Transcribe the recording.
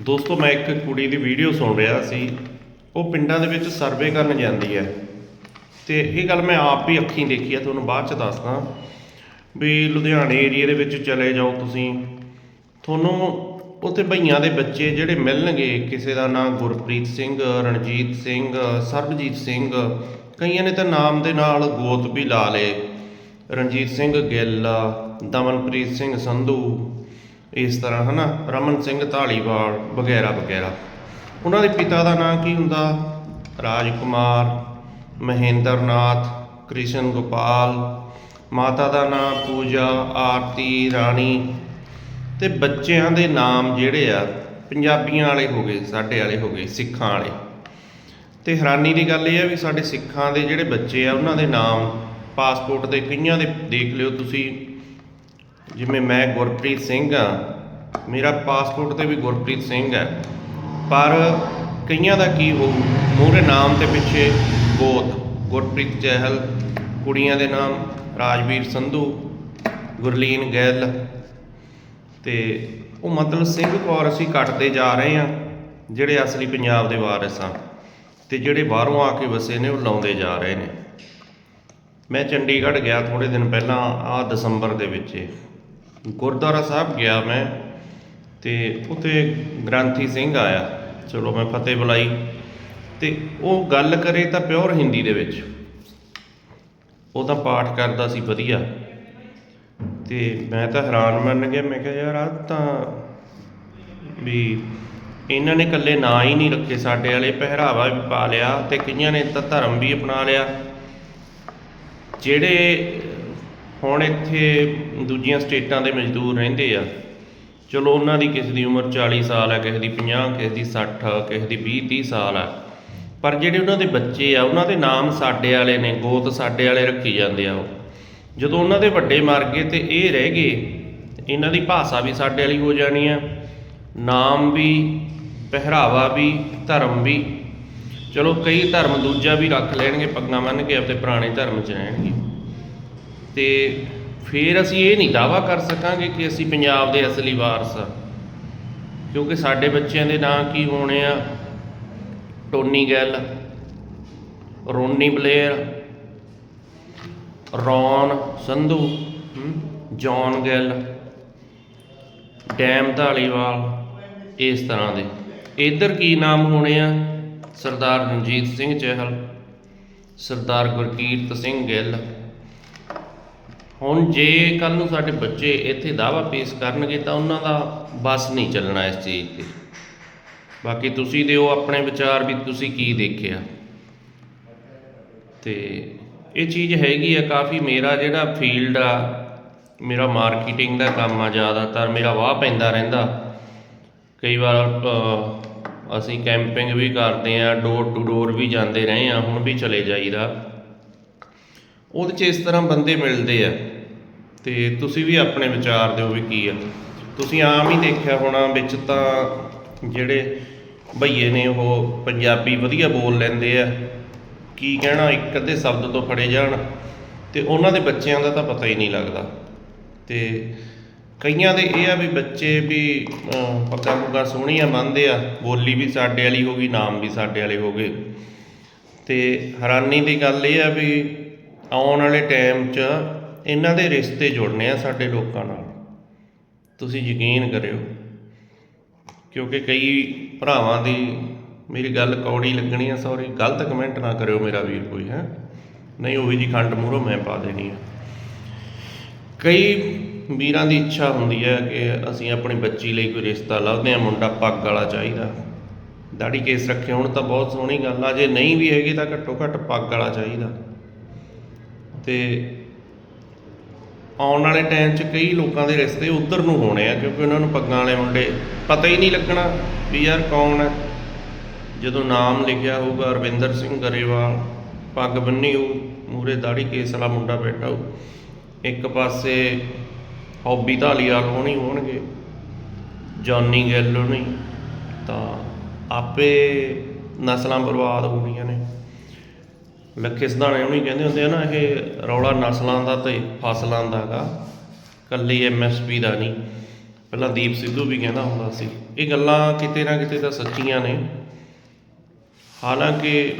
ਦੋਸਤੋ, ਮੈਂ ਇੱਕ ਕੁੜੀ ਦੀ ਵੀਡੀਓ ਸੁਣ ਰਿਹਾ ਸੀ। ਉਹ ਪਿੰਡਾਂ ਦੇ ਵਿੱਚ ਸਰਵੇ ਕਰਨ ਜਾਂਦੀ ਹੈ। ਤੇ ਇਹ ਗੱਲ ਮੈਂ ਆਪ ਵੀ ਅੱਖੀਂ ਦੇਖੀ ਹੈ ਤੁਹਾਨੂੰ ਬਾਅਦ ਚ ਦੱਸਦਾ। ਵੀ ਲੁਧਿਆਣੇ ਏਰੀਆ ਦੇ ਵਿੱਚ ਚਲੇ ਜਾਓ ਤੁਸੀਂ। ਤੁਹਾਨੂੰ ਉੱਥੇ ਭਈਆਂ ਦੇ ਬੱਚੇ ਜਿਹੜੇ ਮਿਲਣਗੇ, ਕਿਸੇ ਦਾ ਨਾਮ ਗੁਰਪ੍ਰੀਤ ਸਿੰਘ, ਰਣਜੀਤ ਸਿੰਘ, ਸਰਬਜੀਤ ਸਿੰਘ, ਕਈਆਂ ਨੇ ਤਾਂ ਨਾਮ ਦੇ ਨਾਲ ਗੋਤ ਵੀ ਲਾ ਲਏ। ਰਣਜੀਤ ਸਿੰਘ ਗਿੱਲ, ਦਮਨਪ੍ਰੀਤ ਸਿੰਘ ਸੰਧੂ ਇਸ ਤਰ੍ਹਾਂ, ਹਨਾ? ਰਮਨ ਸਿੰਘ ਢਾਲੀਵਾਲ ਵਗੈਰਾ ਵਗੈਰਾ। ਉਹਨਾਂ ਦੇ ਪਿਤਾ ਦਾ ਨਾਮ ਕੀ ਹੁੰਦਾ? ਰਾਜਕੁਮਾਰ, ਮਹੇਂਦਰਨਾਥ, ਕ੍ਰਿਸ਼ਨ ਗੋਪਾਲ। ਮਾਤਾ ਦਾ ਨਾਮ ਪੂਜਾ, ਆਰਤੀ, ਰਾਣੀ। ਤੇ ਬੱਚਿਆਂ ਦੇ ਨਾਮ ਜਿਹੜੇ ਆ, ਪੰਜਾਬੀਆਂ ਵਾਲੇ ਹੋ ਗਏ, ਸਾਡੇ ਵਾਲੇ ਹੋ ਗਏ, ਸਿੱਖਾਂ ਵਾਲੇ। ਤੇ ਹੈਰਾਨੀ ਦੀ ਗੱਲ ਇਹ ਆ ਵੀ ਸਾਡੇ ਸਿੱਖਾਂ ਦੇ ਜਿਹੜੇ ਬੱਚੇ ਆ, ਉਹਨਾਂ ਦੇ ਨਾਮ, ਪਾਸਪੋਰਟ ਦੇ ਕਈਆਂ ਦੇ ਦੇਖ ਲਿਓ ਤੁਸੀਂ ਜਿਵੇਂ ਮੈਂ ਗੁਰਪ੍ਰੀਤ ਸਿੰਘ ਆ ਮੇਰਾ ਪਾਸਪੋਰਟ ਤੇ ਵੀ ਗੁਰਪ੍ਰੀਤ ਸਿੰਘ ਹੈ। ਪਰ ਕਈਆਂ ਦਾ ਕੀ ਹੋਊ, ਮੂਹਰੇ ਨਾਮ ਤੇ ਪਿੱਛੇ ਗੋਤ ਗੁਰਪ੍ਰੀਤ ਚਹਿਲ ਕੁੜੀਆਂ ਦੇ ਨਾਮ ਰਾਜਵੀਰ ਸੰਧੂ, ਗੁਰਲੀਨ ਗਿੱਲ ਤੇ ਉਹ ਮਤਲਬ ਸਿੰਘ ਕੌਰ ਅਸੀਂ ਕੱਟਦੇ ਜਾ ਰਹੇ ਆ ਜਿਹੜੇ ਅਸਲੀ ਪੰਜਾਬ ਦੇ ਵਾਰਿਸ ਆ ਤੇ ਜਿਹੜੇ ਬਾਹਰੋਂ ਆ ਕੇ ਵਸੇ ਨੇ, ਉਹ ਲਾਉਂਦੇ ਜਾ ਰਹੇ ਨੇ। ਮੈਂ ਚੰਡੀਗੜ੍ਹ ਗਿਆ ਥੋੜੇ ਦਿਨ ਪਹਿਲਾਂ ਆ ਦਸੰਬਰ ਦੇ ਵਿੱਚ। ਗੁਰਦੁਆਰਾ ਸਾਹਿਬ ਗਿਆ ਮੈਂ ਤੇ ਉੱਥੇ ਗ੍ਰੰਥੀ ਸਿੰਘ ਆਇਆ। ਚਲੋ ਮੈਂ ਫਤਿਹ ਬੁਲਾਈ। ਤੇ ਉਹ ਗੱਲ ਕਰੇ ਤਾਂ ਪਿਓਰ ਹਿੰਦੀ ਦੇ ਵਿੱਚ। ਉਹ ਤਾਂ ਪਾਠ ਕਰਦਾ ਸੀ, ਵਧੀਆ। ਤੇ ਮੈਂ ਤਾਂ ਹੈਰਾਨ ਮੰਨ ਗਿਆ, ਮੈਂ ਕਿਹਾ ਯਾਰ ਆ ਤਾਂ ਵੀ ਇਹਨਾਂ ਨੇ ਇਕੱਲੇ ਨਾਂ ਹੀ ਨਹੀਂ ਰੱਖੇ, ਸਾਡੇ ਵਾਲੇ ਪਹਿਰਾਵਾ ਵੀ ਪਾ ਲਿਆ ਤੇ ਕਈਆਂ ਨੇ ਤਾਂ ਧਰਮ ਵੀ ਅਪਣਾ ਲਿਆ। ਜਿਹੜੇ ਹੁਣ ਇੱਥੇ ਦੂਜੀਆਂ ਸਟੇਟਾਂ ਦੇ ਮਜ਼ਦੂਰ ਰਹਿੰਦੇ ਆ। ਚਲੋ ਉਹਨਾਂ ਦੀ ਕਿਸੇ ਦੀ ਉਮਰ 40 ਸਾਲ ਹੈ ਕਿਸੇ ਦੀ 50 ਕਿਸੇ ਦੀ 60 ਕਿਸੇ ਦੀ 20 30 ਸਾਲ ਆ। ਪਰ ਜਿਹੜੇ ਉਹਨਾਂ ਦੇ ਬੱਚੇ ਆ, ਉਹਨਾਂ ਦੇ ਨਾਮ ਸਾਡੇ ਵਾਲੇ ਨੇ, ਗੋਤ ਸਾਡੇ ਵਾਲੇ ਰੱਖੀ ਜਾਂਦੇ ਆ ਉਹ। ਜਦੋਂ ਉਹਨਾਂ ਦੇ ਵੱਡੇ ਮਰ ਗਏ ਤੇ ਇਹ ਰਹਿ ਗਏ, ਇਹਨਾਂ ਦੀ ਭਾਸ਼ਾ ਵੀ ਸਾਡੇ ਵਾਲੀ ਹੋ ਜਾਣੀ ਆ। ਨਾਮ ਵੀ, ਪਹਿਰਾਵਾ ਵੀ, ਧਰਮ ਵੀ। ਚਲੋ ਕਈ ਧਰਮ ਦੂਜਾ ਵੀ ਰੱਖ ਲੈਣਗੇ, ਪੱਗਾਂ ਮੰਨ ਕੇ ਆਪਣੇ ਪੁਰਾਣੇ ਧਰਮ 'ਚ ਰਹਿਣਗੇ। ਤੇ ਫਿਰ ਅਸੀਂ ਇਹ ਨਹੀਂ ਦਾਵਾ ਕਰ ਸਕਾਂਗੇ ਕਿ ਅਸੀਂ ਪੰਜਾਬ ਦੇ ਅਸਲੀ ਵਾਰਸ ਆ। ਕਿਉਂਕਿ ਸਾਡੇ ਬੱਚਿਆਂ ਦੇ ਨਾਂ ਕੀ ਹੋਣੇ ਆ? Tony Gill, Ronnie Blair, Ron Sandhu John Gill, dam Dhaliwal, ਇਸ ਤਰ੍ਹਾਂ ਦੇ। ਇਧਰ ਕੀ ਨਾਮ ਹੋਣੇ ਆ? ਸਰਦਾਰ ਰਣਜੀਤ ਸਿੰਘ ਚਹਿਲ, ਸਰਦਾਰ ਗੁਰਕੀਰਤ ਸਿੰਘ ਗਿੱਲ ਹੁਣ ਜੇ ਕੱਲ ਨੂੰ ਸਾਡੇ ਬੱਚੇ ਇੱਥੇ ਦਾਵਾ ਪੇਸ਼ ਕਰਨਗੇ ਤਾਂ ਉਹਨਾਂ ਦਾ ਬਸ ਨਹੀਂ ਚੱਲਣਾ ਇਸ ਚੀਜ਼ ਤੇ। ਬਾਕੀ ਤੁਸੀਂ ਦਿਓ ਆਪਣੇ ਵਿਚਾਰ ਵੀ ਤੁਸੀਂ ਕੀ ਦੇਖਿਆ। ਤੇ ਇਹ ਚੀਜ਼ ਹੈਗੀ ਆ ਕਾਫੀ ਮੇਰਾ ਜਿਹੜਾ ਫੀਲਡ ਆ, ਮੇਰਾ ਮਾਰਕੀਟਿੰਗ ਦਾ ਕੰਮ ਆ ਜ਼ਿਆਦਾਤਰ, ਮੇਰਾ ਵਾਹ ਪੈਂਦਾ ਰਹਿੰਦਾ। ਕਈ ਵਾਰ ਅਸੀਂ ਕੈਂਪਿੰਗ ਵੀ ਕਰਦੇ ਆ, ਡੋਰ ਟੂ ਡੋਰ ਵੀ ਜਾਂਦੇ ਰਹੇ ਆ, ਹੁਣ ਵੀ ਚਲੇ ਜਾਈਦਾ। ਉਹਦੇ 'ਚ ਇਸ ਤਰ੍ਹਾਂ ਬੰਦੇ ਮਿਲਦੇ ਆ। ਤੇ ਤੁਸੀਂ ਵੀ ਆਪਣੇ ਵਿਚਾਰ ਦਿਓ ਵੀ ਕੀ ਆ। ਤੁਸੀਂ ਆਮ ਹੀ ਦੇਖਿਆ ਹੋਣਾ ਵਿੱਚ ਤਾਂ ਜਿਹੜੇ ਭਈਏ ਨੇ ਉਹ ਪੰਜਾਬੀ ਵਧੀਆ ਬੋਲ ਲੈਂਦੇ ਆ। ਕੀ ਕਹਿਣਾ ਇੱਕ ਅੱਧੇ ਸ਼ਬਦ ਤੋਂ ਫੜੇ ਜਾਣ। ਤੇ ਉਹਨਾਂ ਦੇ ਬੱਚਿਆਂ ਦਾ ਤਾਂ ਪਤਾ ਹੀ ਨਹੀਂ ਲੱਗਦਾ। ਤੇ ਕਈਆਂ ਦੇ ਇਹ ਆ ਵੀ ਬੱਚੇ ਵੀ ਅਹ, ਪੱਗਾਂ ਸੋਹਣੀਆਂ ਮੰਨਦੇ ਆ। ਬੋਲੀ ਵੀ ਸਾਡੇ ਵਾਲੀ ਹੋ ਗਈ ਨਾਮ ਵੀ ਸਾਡੇ ਵਾਲੇ ਹੋ ਗਏ। ਤੇ ਹੈਰਾਨੀ ਦੀ ਗੱਲ ਇਹ ਆ ਵੀ ਆਉਣ ਵਾਲੇ ਟਾਈਮ 'ਚ ਇਹਨਾਂ ਦੇ ਰਿਸ਼ਤੇ ਜੁੜਨੇ ਆ ਸਾਡੇ ਲੋਕਾਂ ਨਾਲ। ਤੁਸੀਂ ਯਕੀਨ ਕਰਿਓ, ਕਿਉਂਕਿ ਕਈ ਭਰਾਵਾਂ ਦੀ ਮੇਰੀ ਗੱਲ ਕੌੜੀ ਲੱਗਣੀ ਆ, ਸੌਰੀ, ਗਲਤ ਕਮੈਂਟ ਨਾ ਕਰਿਓ ਮੇਰਾ ਵੀਰ ਕੋਈ, ਹੈ। ਨਹੀਂ, ਉਹੀ ਜੀ ਖੰਡ ਮੂਹਰੋਂ ਮੈਂ ਪਾ ਦੇਣੀ ਆ। ਕਈ ਵੀਰਾਂ ਦੀ ਇੱਛਾ ਹੁੰਦੀ ਹੈ ਕਿ ਅਸੀਂ ਆਪਣੀ ਬੱਚੀ ਲਈ ਕੋਈ ਰਿਸ਼ਤਾ ਲੱਭਦੇ ਆ, ਮੁੰਡਾ ਪੱਗ ਵਾਲਾ ਚਾਹੀਦਾ। ਦਾੜੀ ਕੇਸ ਰੱਖੇ ਹੁਣ ਤਾਂ ਬਹੁਤ ਸੋਹਣੀ ਗੱਲ ਆ, ਜੇ ਨਹੀਂ ਵੀ ਹੈਗੀ ਤਾਂ ਘੱਟੋ ਘੱਟ ਪੱਗ ਵਾਲਾ ਚਾਹੀਦਾ। ਤੇ ਆਉਣ ਵਾਲੇ ਟਾਈਮ 'ਚ ਕਈ ਲੋਕਾਂ ਦੇ ਰਿਸ਼ਤੇ ਉਧਰ ਨੂੰ ਹੋਣੇ ਆ, ਕਿਉਂਕਿ ਉਹਨਾਂ ਨੂੰ ਪੱਗਾਂ ਵਾਲੇ ਮੁੰਡੇ ਪਤਾ ਹੀ ਨਹੀਂ ਲੱਗਣਾ ਵੀ ਯਾਰ ਕੌਣ ਹੈ ਜਦੋਂ ਨਾਮ ਲਿਖਿਆ ਹੋਊਗਾ ਰਵਿੰਦਰ ਸਿੰਘ ਗਰੇਵਾਲ, ਪੱਗ ਬੰਨੀ ਹੋਊ ਮੂਰੇ ਦਾੜੀ ਕੇਸ ਵਾਲਾ ਮੁੰਡਾ ਬੈਠਾ ਹੋਊ, ਇੱਕ ਪਾਸੇ ਹੌਬੀ ਢਾਲੀਵਾਲ ਹੋਣੀ ਹੋਣਗੇ ਜੌਨੀ ਗਿੱਲ ਹੋਣੀ, ਤਾਂ ਆਪੇ ਨਸਲਾਂ ਬਰਬਾਦ ਹੋਣੀਆਂ ਨੇ। ਲੱਖੇ ਸਿਧਾਣੇ ਉਹਨੀ ਕਹਿੰਦੇ ਹੁੰਦੇ ਆ ਨਾ, ਇਹ ਰੌਲਾ ਨਸਲਾਂ ਦਾ ਤੇ ਫਸਲਾਂ ਦਾ ਗਾ। ਕੱਲੀ ਐਮਐਸਪੀ ਦਾ ਨਹੀਂ। ਪਹਿਲਾਂ ਦੀਪ ਸਿੱਧੂ ਵੀ ਕਹਿੰਦਾ ਹੁੰਦਾ ਸੀ। ਇਹ ਗੱਲਾਂ ਕਿਤੇ ਨਾ ਕਿਤੇ ਤਾਂ ਸੱਚੀਆਂ ਨੇ। ਹਾਲਾਂਕਿ